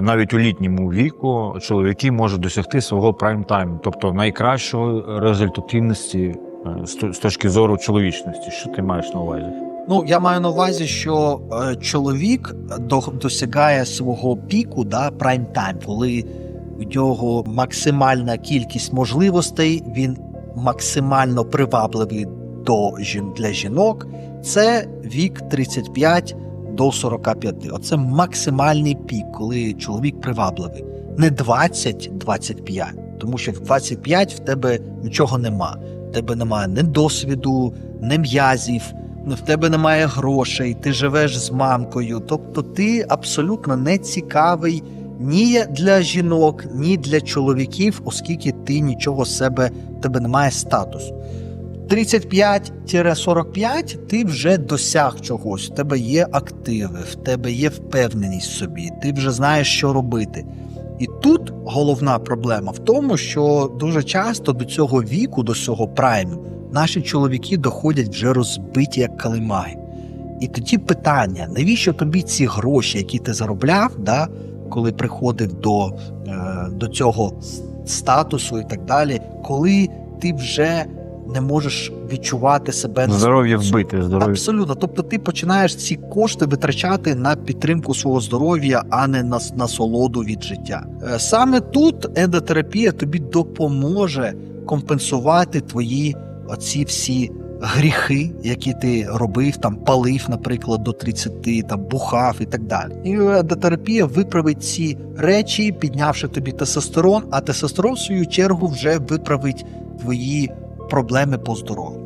Навіть у літньому віку чоловіки можуть досягти свого прайм-тайму, тобто найкращої результативності е, з точки зору чоловічності. Що ти маєш на увазі? Ну, я маю на увазі, що е, чоловік до, досягає свого піку, да, прайм тайм, коли в нього максимальна кількість можливостей, він максимально привабливий до жін, для жінок. Це вік 35 до 45. Оце максимальний пік, коли чоловік привабливий. Не 20-25, тому що в 25 в тебе нічого нема. В тебе немає ні досвіду, ні м'язів, ну, в тебе немає грошей, ти живеш з мамкою. Тобто ти абсолютно не цікавий ні для жінок, ні для чоловіків, оскільки ти нічого з себе, в тебе немає статусу. 35-45 ти вже досяг чогось, в тебе є активи, в тебе є впевненість в собі, ти вже знаєш, що робити. І тут головна проблема в тому, що дуже часто до цього віку, до цього прайму, наші чоловіки доходять вже розбиті як калимаги. І тоді питання: навіщо тобі ці гроші, які ти заробляв, да, коли приходив до, е, до цього статусу і так далі, коли ти вже не можеш відчувати себе Здоров'я вбите, здоров'я. Абсолютно. Тобто ти починаєш ці кошти витрачати на підтримку свого здоров'я, а не на насолоду від життя. Е, Саме тут ендотерапія тобі допоможе компенсувати твої оці всі гріхи, які ти робив, там палив, наприклад, до 30, там бухав і так далі. І ендотерапія виправить ці речі, піднявши тобі тестостерон, а тестостерон, в свою чергу, вже виправить твої проблеми по здоров'ю.